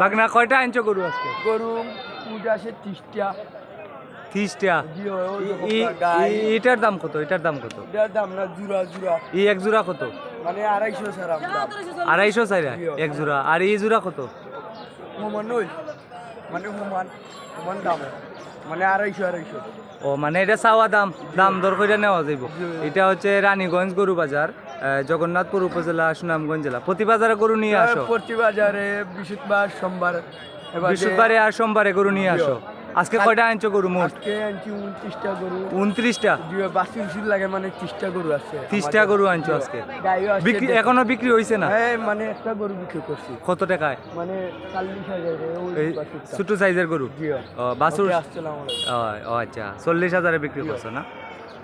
বাগনা কয়টা আনছো গরু আজকে? গরু উঠে আসে ত্রিশটা। এটার দাম কত? এটার দাম কত? এটার দাম না জুরা জুরা এই এক জোড়া কত? মানে আড়াইশো আড়াইশো চাইরা এক জোড়া। আর এই জোড়া কত? হুমান ওই মানে হুমান হুমান দাম। মানে আড়াইশো আড়াইশো। ও মানে এটা চাওয়া দাম। দাম দর করে নেওয়া যাইব। এটা হচ্ছে রানীগঞ্জ গরু বাজার। জগন্নাথপুর উপজেলা সুনামগঞ্জ জেলা। প্রতি বাজারে গরু নিয়ে আসো। প্রতি বাজারে বৃহস্পতিবার সোমবার বৃহস্পতিবারে আর সোমবারে গরু নিয়ে আসো। আজকে কয়টা আনছো গরু মোট? আজকে আনছি উনত্রিশটা গরু। উনত্রিশটা? বাসি উসির লাগে মানে ত্রিশটা গরু আছে। ত্রিশটা গরু আনছো আজকে? বিক্রি এখনও বিক্রি হয়েছে না? হ্যাঁ মানে একটা গরু বিক্রি করছি। কত টাকায়? মানে চল্লিশ হাজার ওই এই বাছুরটা। ছোট সাইজের গরু? জিও। ও ও আচ্ছা। চল্লিশ হাজারে বিক্রি করছ না?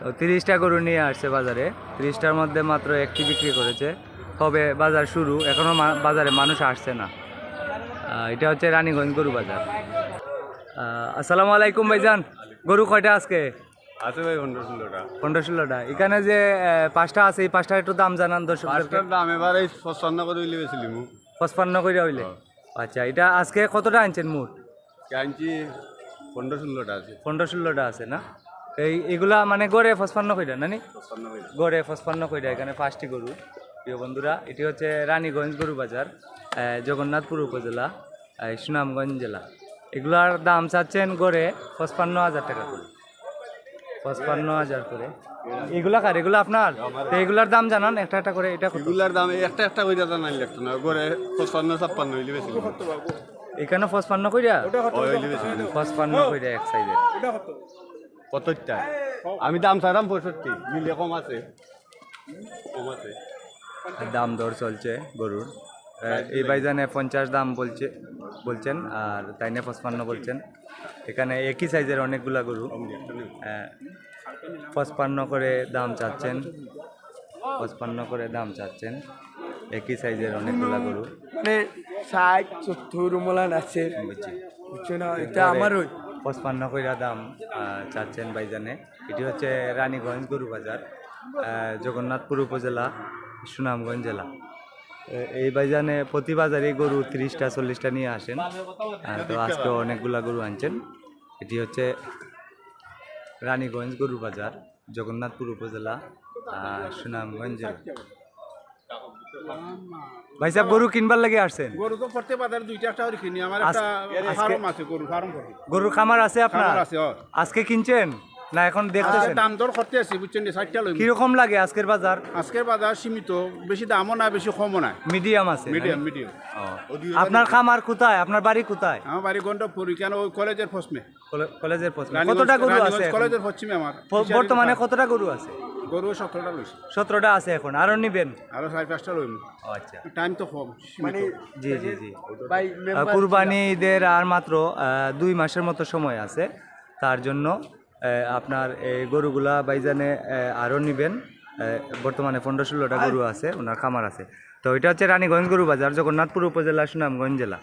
তো তিরিশটা গরু নিয়ে আসছে বাজারে। তিরিশটার মধ্যে মাত্র একটি বিক্রি করেছে। তবে বাজার শুরু এখনও মা- বাজারে মানুষ আসছে না। এটা হচ্ছে রানীগঞ্জ গরু বাজার। আসসালামু আলাইকুম ভাইজান। গরু কয়টা আজকে? আছে ভাই পনেরো ষোলোটা। পনেরো ষোলোটা। এখানে যে পাঁচটা আছে এই পাঁচটা একটু দাম জানান দাম এবার এই পঁচপান্ন করে উইলে বেছিলিম পঁচপান্ন করে হইলে। আচ্ছা এটা আজকে কতটা আনছেন মোট? আনছি পনেরো ষোলোটা আছে। পনেরো ষোলোটা আছে না? এই এগুলা মানে গড়ে পঁচপান্ন কইরা নানি? গড়ে পঁচপান্ন কইরা এখানে পাঁচটি গরু। প্রিয় বন্ধুরা এটি হচ্ছে রানীগঞ্জ গরু বাজার জগন্নাথপুর উপজেলা সুনামগঞ্জ জেলা। এগুলার দাম চাচ্ছেন গড়ে পঁচপান্ন হাজার টাকা করে। পঁচপান্ন হাজার করে। এগুলা কার? এগুলো আপনার? তো এগুলার দাম জানান একটা একটা করে এটা? এগুলার দাম এই একটা একটা করে দাম নাই লাগতো না গড়ে পঁচপান্ন ছাপ্পান্ন হইলে বেছিলিম এখানে পঁচপান্ন কইরা? পঁচপান্ন কইরা এক সাইজের কতটা? আমি দাম চাইলাম পঁয়ষট্টি মিলে কম আছে। কম আছে। দাম দর চলছে গরুর। এই বাইজানে পঞ্চাশ দাম বলছে বলছেন আর তাইনে পঁচপান্ন বলছেন। এখানে একই সাইজের অনেকগুলা গরু। পঁচপান্ন করে দাম চাচ্ছেন। পঁচপান্ন করে দাম চাচ্ছেন। একই সাইজের অনেকগুলা গরু। মানে ষাট সত্তর মলান আছে। বুঝছি। বুঝছ না? এটা আমার ওই পঁচপান্ন কইরা দাম চাচ্ছেন ভাইজানে এটি হচ্ছে রানীগঞ্জ গরু বাজার জগন্নাথপুর উপজেলা, সুনামগঞ্জ জেলা। এই বাজানে প্রতি বাজারে গরু তিরিশটা, চল্লিশটা নিয়ে আসেন। তো আজকে অনেকগুলা গরু আনছেন। এটি হচ্ছে রানীগঞ্জ গরু বাজার, জগন্নাথপুর উপজেলা সুনামগঞ্জ জেলা। ভাই সাহেব গরু কিনবার লাগে আসছেন? গরু তো বাজারে দুইটা একটা করে কিনি আমার একটা ফার্ম আছে গরু ফার্ম করি। গরুর খামার আছে আপনার? আছে আজকে কিনছেন? না এখন দেখতেছেন? দাম দর করতে আছি বুঝছেন ষাটটা লই কীরকম লাগে আজকের বাজার? আজকের বাজার সীমিত বেশি দামও না বেশি কমও না মিডিয়াম আছে মিডিয়াম মিডিয়াম। আপনার খামার কোথায়? আপনার বাড়ি কোথায়? আমার বাড়ি গন্ড পুরী কেন ওই কলেজের পশ্চিমে কলেজের পশ্চিমে কতটা গরু আছে? কলেজের পশ্চিমে আমার। বর্তমানে কতটা গরু আছে? গরু সতেরোটা লইছি সতেরোটা আছে এখন। আরও নিবেন? পাঁচটা লইম আচ্ছা। টাইম তো কম মানে জি জি জি। ভাই কুরবানি ঈদের আর মাত্র আহ, দুই মাসের মতো সময় আছে। তার জন্য আপনার এই গরুগুলা বাইজানে আহ, আরও নিবেন। বর্তমানে পনেরো ষোলোটা গরু আছে ওনার খামার আছে। তো এটা হচ্ছে রানীগঞ্জ গরু বাজার জগন্নাথপুর উপজেলা সুনামগঞ্জ জেলা।